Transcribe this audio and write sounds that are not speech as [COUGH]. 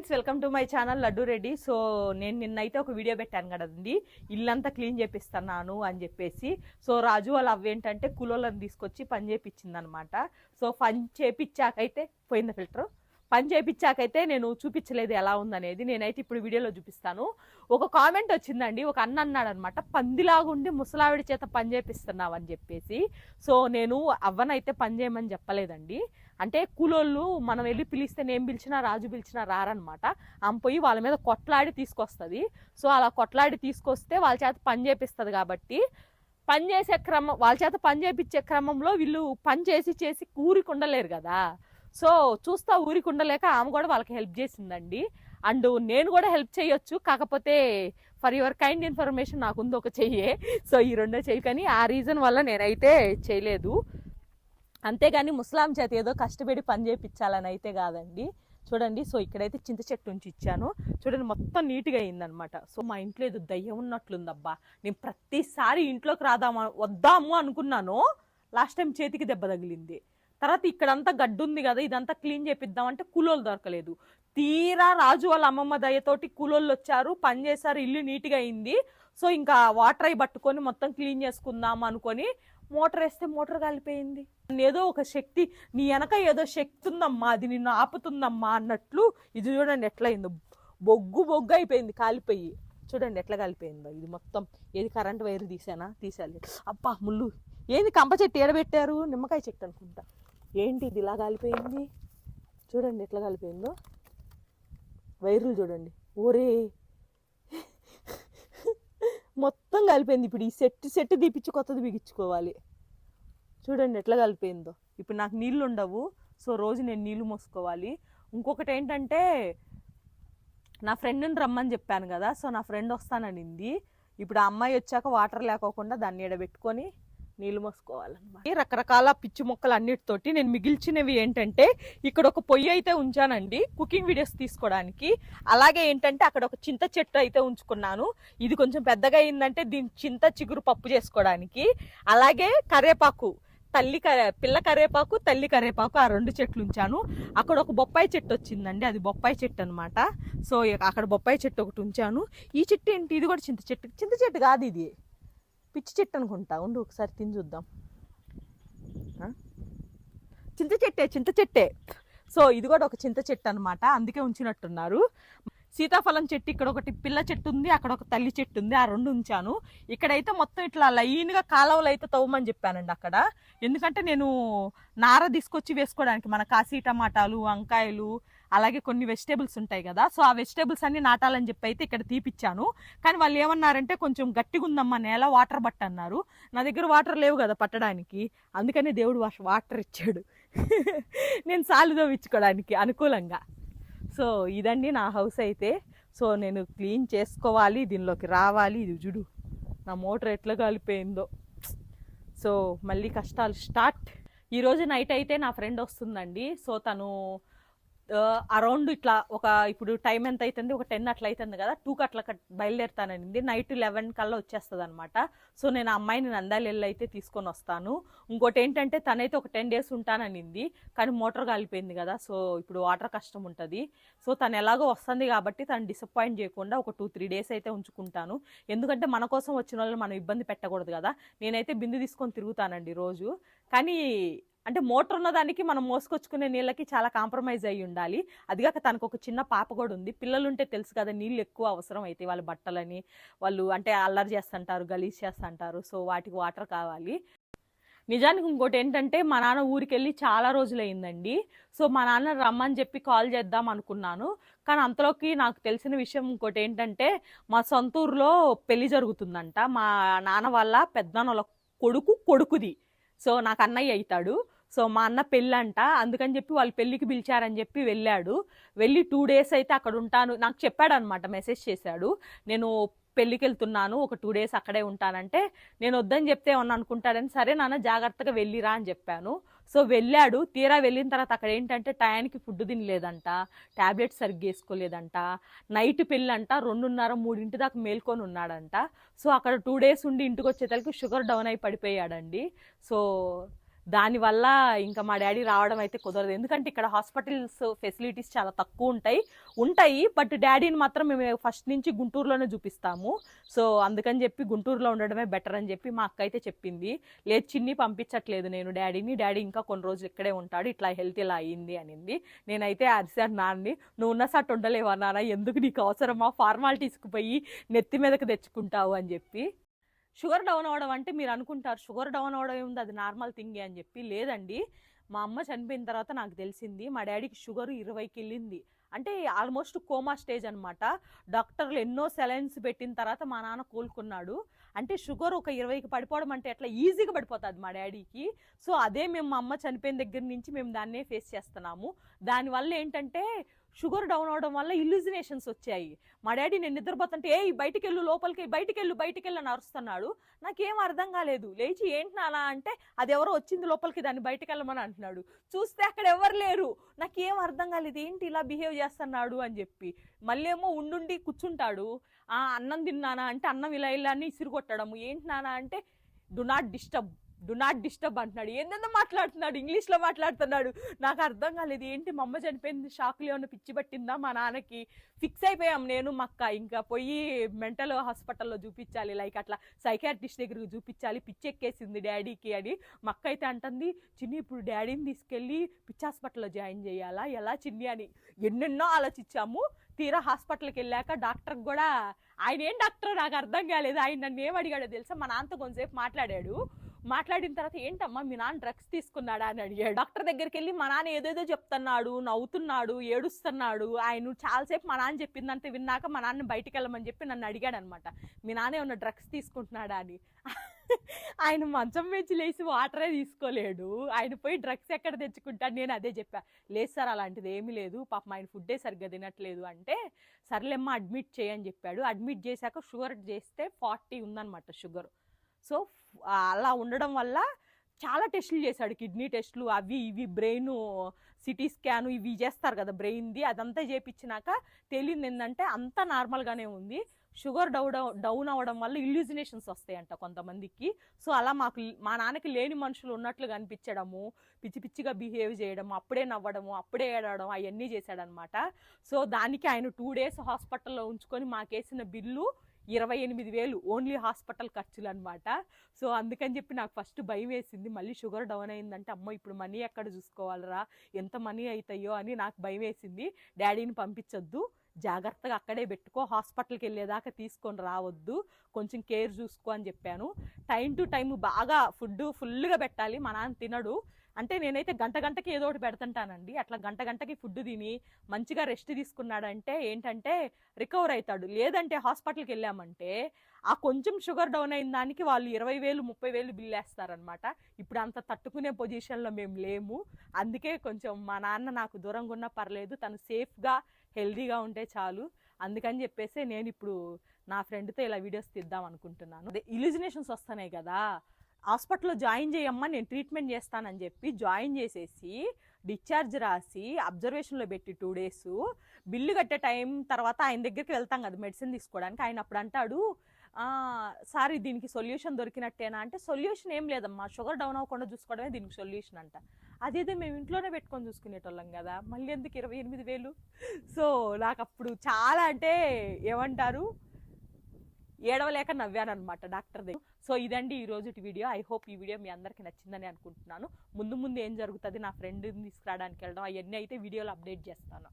Friends welcome to my channel Laddu Reddy. So నేను నిన్నైతే ఒక వీడియో పెట్టాను కదండి. ఇల్లంతా క్లీన్ చేపిస్తున్నాను అని చెప్పేసి. సో రాజు వాళ్ళ అవేంటంటే ఏంటంటే కులోళ్ళని తీసుకొచ్చి పని చేపించింది అనమాట సో పని చేపించాకైతే పోయింది ఫిల్టర్? పని చేయించాకైతే నేను చూపించలేదు ఎలా ఉందనేది. నేనైతే ఇప్పుడు వీడియోలో చూపిస్తాను. ఒక కామెంట్ వచ్చిందండి. ఒక అన్న అన్నాడు అనమాట పందిలాగుండి ముసలావిడి చేత పని చేపిస్తున్నావు అని చెప్పేసి. సో నేను అవ్వనైతే పని చేయమని చెప్పలేదండి. అంటే కూలోళ్ళు మనం వెళ్ళి పిలిస్తే నేను పిలిచినా రాజు పిలిచినా రారనమాట ఆమె పోయి వాళ్ళ మీద కొట్లాడి తీసుకొస్తుంది. సో అలా కొట్లాడి తీసుకొస్తే వాళ్ళ చేత పని చేపిస్తుంది కాబట్టి పని చేసే క్రమం వాళ్ళ చేత పని చేపించే క్రమంలో వీళ్ళు పని చేసి చేసి ఊరికి ఉండలేరు కదా. సో చూస్తా ఊరికి ఉండలేక ఆమె కూడా వాళ్ళకి హెల్ప్ చేసిందండి. అండ్ నేను కూడా హెల్ప్ చేయొచ్చు. కాకపోతే ఫర్ యువర్ కైండ్ ఇన్ఫర్మేషన్ నాకు ఉంది ఒక చెయ్యే. సో ఈ రెండో చెయ్యి కానీ ఆ రీజన్ వల్ల నేనైతే చేయలేదు. అంతేగాని ముస్లాం చేత ఏదో కష్టపడి పని చేయించాలని అయితే కాదండి. చూడండి సో ఇక్కడైతే చింత చెట్టు ఉంచి ఇచ్చాను. చూడండి మొత్తం నీట్గా అయిందనమాట సో మా ఇంట్లో ఏదో దయ్యం ఉన్నట్లుందబ్బా. నేను ప్రతిసారి ఇంట్లోకి రాదామా వద్దాము అనుకున్నాను. లాస్ట్ టైం చేతికి దెబ్బ తగిలింది. తర్వాత ఇక్కడంతా గడ్డు ఉంది కదా ఇదంతా క్లీన్ చేపిద్దామంటే కూలోళ్ళు దొరకలేదు. తీరా రాజు వాళ్ళ అమ్మమ్మ దయతోటి కూలోళ్ళు వచ్చారు పని చేశారు ఇల్లు నీట్గా అయింది. సో ఇంకా వాటర్ అయి పట్టుకొని మొత్తం క్లీన్ చేసుకుందాం అనుకొని మోటార్ వేస్తే మోటార్ కాలిపోయింది. ఏదో ఒక శక్తి నీ వెనక ఏదో శక్తి ఉందమ్మా అది నిన్ను ఆపుతుందమ్మా అన్నట్లు ఇది చూడండి ఎట్లా అయిందో బొగ్గు బొగ్గు అయిపోయింది కాలిపోయి. చూడండి ఎట్లా కాలిపోయిందో. ఇది మొత్తం ఏది కరెంట్ వైర్ తీసానా? తీసాలి అబ్బా ముళ్ళు. ఏంది కంప చెట్టు ఏడబెట్టారు? నిమ్మకాయ చెట్టు అనుకుంటా. ఏంటి ఇది ఇలా కాలిపోయింది? చూడండి ఎట్లా కాలిపోయిందో. వైర్లు చూడండి. ఓరే మొత్తం కలిపోయింది ఇప్పుడు ఈ సెట్ సెట్ తీపిచ్చి కొత్తది బిగించుకోవాలి. చూడండి ఎట్లా కలిపోయిందో. ఇప్పుడు నాకు నీళ్ళు ఉండవు సో రోజు నేను నీళ్ళు మోసుకోవాలి. ఇంకొకటి ఏంటంటే నా ఫ్రెండ్ని రమ్మని చెప్పాను కదా సో నా ఫ్రెండ్ వస్తాననింది. ఇప్పుడు ఆ అమ్మాయి వచ్చాక వాటర్ లేకోకుండా దాన్ని ఎడబెట్టుకొని నీళ్ళు మోసుకోవాలన్నమాట. ఈ రకరకాల పిచ్చి మొక్కలు అన్నిటితోటి నేను మిగిల్చినవి ఏంటంటే ఇక్కడ ఒక పొయ్యి అయితే ఉంచానండి కుకింగ్ వీడియోస్ తీసుకోవడానికి. అలాగే ఏంటంటే అక్కడ ఒక చింత చెట్టు అయితే ఉంచుకున్నాను. ఇది కొంచెం పెద్దగా అయిందంటే దీని చింత చిగురు పప్పు చేసుకోవడానికి. అలాగే కరేపాకు తల్లి కరే పిల్ల కరేపాకు తల్లి కరేపాకు ఆ రెండు చెట్లు ఉంచాను. అక్కడ ఒక బొప్పాయి చెట్టు వచ్చిందండి అది బొప్పాయి చెట్టు అనమాట సో అక్కడ బొప్పాయి చెట్టు ఒకటి ఉంచాను. ఈ చెట్టు ఏంటి? ఇది కూడా చింత చెట్టు చింత చెట్టు కాదు ఇది. పిచ్చి చెట్టు అనుకుంటా. ఉండు ఒకసారి తిని చూద్దాం. చింత చెట్టే చింత చెట్టే. సో ఇది కూడా ఒక చింత చెట్టు అనమాట అందుకే ఉంచినట్టున్నారు. సీతాఫలం చెట్టు ఇక్కడ ఒకటి పిల్ల చెట్టు ఉంది అక్కడ ఒక తల్లి చెట్టు ఉంది ఆ రెండు ఉంచాను. ఇక్కడైతే మొత్తం ఇట్లా లైన్గా కాలువలు అయితే తవ్వమని చెప్పానండి అక్కడ. ఎందుకంటే నేను నార తీసుకొచ్చి వేసుకోవడానికి మన కాశీ టమాటాలు వంకాయలు అలాగే కొన్ని వెజిటేబుల్స్ ఉంటాయి కదా సో ఆ వెజిటేబుల్స్ అన్ని నాటాలని చెప్పి అయితే ఇక్కడ తీపిచ్చాను. కానీ వాళ్ళు ఏమన్నారంటే కొంచెం గట్టిగా ఉందమ్మా నేల వాటర్ బట్ట అన్నారు. నా దగ్గర వాటర్ లేవు కదా పట్టడానికి. అందుకనే దేవుడు వాటర్ ఇచ్చాడు. [LAUGHS] నేను సాలు తవ్వించుకోవడానికి అనుకూలంగా. సో ఇదండి నా హౌస్ అయితే. సో నేను క్లీన్ చేసుకోవాలి దీనిలోకి రావాలి. ఇది చూడు నా మోటార్ ఎట్లా కాలిపోయిందో. సో మళ్ళీ కష్టాలు స్టార్ట్. ఈరోజు నైట్ అయితే నా ఫ్రెండ్ వస్తుందండి. సో తను అరౌండ్ ఇట్లా ఒక ఇప్పుడు టైం ఎంత అవుతుంది ఒక టెన్ అట్లా అవుతుంది కదా టూకి అట్లా కట్- నైట్ లెవెన్ కల్లా వచ్చేస్తుంది అనమాట సో నేను అమ్మాయిని నందాలు వెళ్ళి అయితే తీసుకొని వస్తాను. ఇంకోటి ఏంటంటే తనైతే ఒక టెన్ డేస్ ఉంటాననింది. కానీ మోటార్ కాలిపోయింది కదా? సో ఇప్పుడు వాటర్ కష్టం ఉంటుంది. సో తను ఎలాగో వస్తుంది కాబట్టి తను డిసప్పాయింట్ చేయకుండా ఒక టూ త్రీ డేస్ అయితే ఉంచుకుంటాను. ఎందుకంటే మన కోసం వచ్చిన వాళ్ళని మనం ఇబ్బంది పెట్టకూడదు కదా? నేనైతే బిందు తీసుకొని తిరుగుతానండి రోజు. కానీ అంటే మోటార్ ఉన్న దానికి మనం మోసుకొచ్చుకునే నీళ్ళకి చాలా కాంప్రమైజ్ అయ్యి ఉండాలి. అదిగాక తనకు ఒక చిన్న పాప కూడా ఉంది. పిల్లలు ఉంటే తెలుసు కదా నీళ్ళు ఎక్కువ అవసరం అయితే వాళ్ళ బట్టలని వాళ్ళు అంటే అల్లరి చేస్తుంటారు గలీజ్ చేస్తుంటారు. సో వాటికి వాటర్ కావాలి. నిజానికి ఇంకోటి ఏంటంటే మా నాన్న ఊరికి వెళ్ళి చాలా రోజులు అయిందండి సో మా నాన్న రమ్మని చెప్పి కాల్ చేద్దాం అనుకున్నాను. కానీ అంతలోకి నాకు తెలిసిన విషయం ఇంకోటి ఏంటంటే మా సొంత ఊర్లో పెళ్ళి జరుగుతుందంట. మా నాన్న వాళ్ళ పెద్దనాన్న కొడుకు కొడుకుది. సో నాకు అన్నయ్య అవుతాడు. సో మా అన్న పెళ్ళంట. అందుకని చెప్పి వాళ్ళు పెళ్ళికి పిలిచారని చెప్పి వెళ్ళాడు. వెళ్ళి టూ డేస్ అయితే అక్కడ ఉంటాను. నాకు చెప్పాడు అనమాట మెసేజ్ చేశాడు. నేను పెళ్ళికి వెళ్తున్నాను ఒక టూ డేస్ అక్కడే ఉంటానంటే నేను వద్దని చెప్తే ఏమన్నా అనుకుంటాడని సరే నాన్న జాగ్రత్తగా వెళ్ళిరా అని చెప్పాను. సో వెళ్ళాడు. తీరా వెళ్ళిన తర్వాత అక్కడ ఏంటంటే టయానికి ఫుడ్ తినలేదంట. ట్యాబ్లెట్స్ సరిగ్గా వేసుకోలేదంట. నైట్ పెళ్ళంట. రెండున్నర మూడింటి దాకా మేల్కొని ఉన్నాడంట. సో అక్కడ టూ డేస్ ఉండి ఇంటికి వచ్చేసరికి షుగర్ డౌన్ అయి పడిపోయాడండి. సో దానివల్ల ఇంకా మా డాడీ రావడం అయితే కుదరదు. ఎందుకంటే ఇక్కడ హాస్పిటల్స్ ఫెసిలిటీస్ చాలా తక్కువ ఉంటాయి. ఉంటాయి బట్ డాడీని మాత్రం మేము ఫస్ట్ నుంచి గుంటూరులోనే చూపిస్తాము. సో అందుకని చెప్పి గుంటూరులో ఉండడమే బెటర్ అని చెప్పి మా అక్క అయితే చెప్పింది. లేదు చిన్ని పంపించట్లేదు నేను డాడీని. డాడీ ఇంకా కొన్ని రోజులు ఇక్కడే ఉంటాడు. ఇట్లా హెల్త్ ఇలా అయ్యింది అనింది. నేనైతే అరిసాను నాన్ని నువ్వు ఉన్న సట్ ఉండలేవా నాన్న? ఎందుకు నీకు అవసరమా? ఫార్మాలిటీస్కి పోయి నెత్తి మీదకి తెచ్చుకుంటావు అని చెప్పి. షుగర్ డౌన్ అవ్వడం అంటే మీరు అనుకుంటారు షుగర్ డౌన్ అవ్వడం ఏముంది? అది నార్మల్ థింగే అని చెప్పి. లేదండి మా అమ్మ చనిపోయిన తర్వాత నాకు తెలిసింది మా డాడీకి షుగర్ ఇరవైకి వెళ్ళింది. అంటే ఆల్మోస్ట్ కోమా స్టేజ్ అనమాట డాక్టర్లు ఎన్నో సెలైన్స్ పెట్టిన తర్వాత మా నాన్న కోలుకున్నాడు. అంటే షుగర్ ఒక ఇరవైకి పడిపోవడం అంటే ఎట్లా ఈజీగా పడిపోతుంది మా డాడీకి. సో అదే మేము మా అమ్మ చనిపోయిన దగ్గర నుంచి మేము దాన్నే ఫేస్ చేస్తున్నాము. దానివల్ల ఏంటంటే షుగర్ డౌన్ అవడం వల్ల ఇల్యూజినేషన్స్ వచ్చాయి. మా డాడీ నేను నిద్రపోతుంటే ఏ బయటికి వెళ్ళు లోపలికి బయటికి వెళ్ళు బయటికి వెళ్ళు అని అరుస్తున్నాడు. నాకేం అర్థం కాలేదు. లేచి ఏంటి నానా అంటే అది ఎవరో వచ్చింది లోపలికి దాన్ని బయటికి వెళ్ళమని అంటున్నాడు. చూస్తే అక్కడ ఎవరు లేరు. నాకేం అర్థం కాలేదు. ఏంటి ఇలా బిహేవ్ చేస్తున్నాడు? అని చెప్పి. మళ్ళీ ఏమో ఉండుండి కూర్చుంటాడు. ఆ అన్నం తిన్నానా? అంటే అన్నం ఇలా ఇలా అని ఇసురు ఏంటి నానా అంటే do not disturb. Do not disturb అంటున్నాడు. ఏందో మాట్లాడుతున్నాడు? ఇంగ్లీష్లో మాట్లాడుతున్నాడు. నాకు అర్థం కాలేదు. ఏంటి మా అమ్మ చనిపోయింది? షాక్లో ఏమన్నా పిచ్చి పట్టిందా మా నాన్నకి? ఫిక్స్ అయిపోయాం నేను మక్క ఇంకా పోయి మెంటల్ హాస్పిటల్లో చూపించాలి. లైక్ అట్లా సైకాట్రిస్ట్ దగ్గరికి చూపించాలి. పిచ్చి ఎక్కేసింది డాడీకి అని. మక్క అయితే అంటుంది చిన్ని ఇప్పుడు డాడీని తీసుకెళ్ళి పిచ్చి హాస్పిటల్లో జాయిన్ చేయాలా? ఎలా చిన్ని? అని. ఎన్నెన్నో ఆలోచించాము. తీరా హాస్పిటల్కి వెళ్ళాక డాక్టర్ కూడా ఆయన ఏం డాక్టర్ నాకు అర్థం కాలేదు. ఆయన నన్ను ఏం అడిగాడో తెలుసా? మా నాన్నతో కొంతసేపు మాట్లాడాడు. మాట్లాడిన తర్వాత ఏంటమ్మా మీ నాన్న డ్రగ్స్ తీసుకున్నాడా? అని అడిగాడు. డాక్టర్ దగ్గరికి వెళ్ళి మా నాన్న ఏదేదో చెప్తున్నాడు నవ్వుతున్నాడు ఏడుస్తున్నాడు. ఆయన చాలాసేపు మా నాన్న చెప్పిందంటే విన్నాక మా నాన్న బయటికి వెళ్ళమని చెప్పి నన్ను అడిగాడు అనమాట మీ నాన్న ఏమన్నా డ్రగ్స్ తీసుకుంటున్నాడా? అని. ఆయన మంచం మీద లేచి వాటరే తీసుకోలేడు. ఆయన పోయి డ్రగ్స్ ఎక్కడ తెచ్చుకుంటాడు? నేను అదే చెప్పా. లేదు సార్ అలాంటిది ఏమీ లేదు. పాపం ఆయన ఫుడ్డే సరిగ్గా తినట్లేదు. అంటే సర్లేమ్మ అడ్మిట్ చేయని చెప్పాడు. అడ్మిట్ చేశాక షుగర్ చేస్తే ఫార్టీ ఉందన్నమాట షుగర్ సో అలా ఉండడం వల్ల చాలా టెస్టులు చేశాడు. కిడ్నీ టెస్టులు అవి ఇవి బ్రెయిన్ సిటీ స్కాన్ ఇవి చేస్తారు కదా బ్రెయిన్ది. అదంతా చేపించినాక తెలియదు ఏంటంటే అంతా నార్మల్గానే ఉంది. షుగర్ డౌన్ డౌన్ అవ్వడం వల్ల ఇల్యూజినేషన్స్ వస్తాయంట కొంతమందికి. సో అలా మాకు మా నాన్నకి లేని మనుషులు ఉన్నట్లు కనిపించడము పిచ్చి పిచ్చిగా బిహేవ్ చేయడము అప్పుడే నవ్వడము అప్పుడే ఏడవడం అవన్నీ చేశాడనమాట. సో దానికి ఆయన టూ డేస్ హాస్పిటల్లో ఉంచుకొని మాకేసిన బిల్లు ఇరవై ఎనిమిది వేలు ఓన్లీ హాస్పిటల్ ఖర్చులు అనమాట సో అందుకని చెప్పి నాకు ఫస్ట్ భయం వేసింది. మళ్ళీ షుగర్ డౌన్ అయిందంటే అమ్మ ఇప్పుడు మనీ ఎక్కడ చూసుకోవాలరా? ఎంత మనీ అవుతాయో అని నాకు భయం వేసింది. డాడీని పంపించొద్దు. జాగ్రత్తగా అక్కడే పెట్టుకో హాస్పిటల్కి వెళ్ళేదాకా తీసుకొని రావద్దు కొంచెం కేర్ చూసుకో అని చెప్పాను. టైం టు టైం బాగా ఫుడ్ ఫుల్గా పెట్టాలి మా నాన్న తినడు. అంటే నేనైతే గంట గంటకి ఏదో ఒకటి పెడుతుంటానండి. అట్లా గంట గంటకి ఫుడ్ తిని మంచిగా రెస్ట్ తీసుకున్నాడంటే ఏంటంటే రికవర్ అవుతాడు లేదంటే హాస్పిటల్కి వెళ్ళామంటే ఆ కొంచెం షుగర్ డౌన్ అయిన దానికి వాళ్ళు ఇరవై వేలు ముప్పై వేలు బిల్ వేస్తారనమాట ఇప్పుడు అంత తట్టుకునే పొజిషన్లో మేము లేము. అందుకే కొంచెం మా నాన్న నాకు దూరంగా ఉన్నా పర్లేదు. తను సేఫ్గా హెల్దీగా ఉంటే చాలు. అందుకని చెప్పేసి నేను ఇప్పుడు నా ఫ్రెండ్తో ఇలా వీడియోస్ తీద్దాం అనుకుంటున్నాను. అదే ఇల్యూజినేషన్స్ వస్తున్నాయి కదా. హాస్పిటల్లో జాయిన్ చేయమ్మా నేను ట్రీట్మెంట్ చేస్తానని చెప్పి జాయిన్ చేసేసి డిశ్చార్జ్ రాసి అబ్జర్వేషన్లో పెట్టి టూ డేస్. బిల్లు కట్టే టైం తర్వాత ఆయన దగ్గరికి వెళ్తాం కదా మెడిసిన్ తీసుకోవడానికి. ఆయన అప్పుడు అంటాడు సారీ దీనికి సొల్యూషన్ దొరికినట్టేనా అంటే సొల్యూషన్ ఏం లేదమ్మా. షుగర్ డౌన్ అవ్వకుండా చూసుకోవడమే దీనికి సొల్యూషన్ అంట. అదేదో మేము ఇంట్లోనే పెట్టుకొని చూసుకునేటోళ్ళం కదా. మళ్ళీ ఎందుకు ఇరవై ఎనిమిది వేలు? సో నాకు అప్పుడు చాలా అంటే ఏమంటారు? ఏడవలేక నవ్వాను అనమాట డాక్టర్ దగ్గర. సో ఇదండి ఈ రోజు వీడియో. ఐ హోప్ ఈ వీడియో మీ అందరికీ నచ్చిందని అనుకుంటున్నాను. ముందు ముందు ఏం జరుగుతుంది? నా ఫ్రెండ్ని తీసుకురావడానికి వెళ్ళడం. అవన్నీ అయితే వీడియోలో అప్డేట్ చేస్తాను.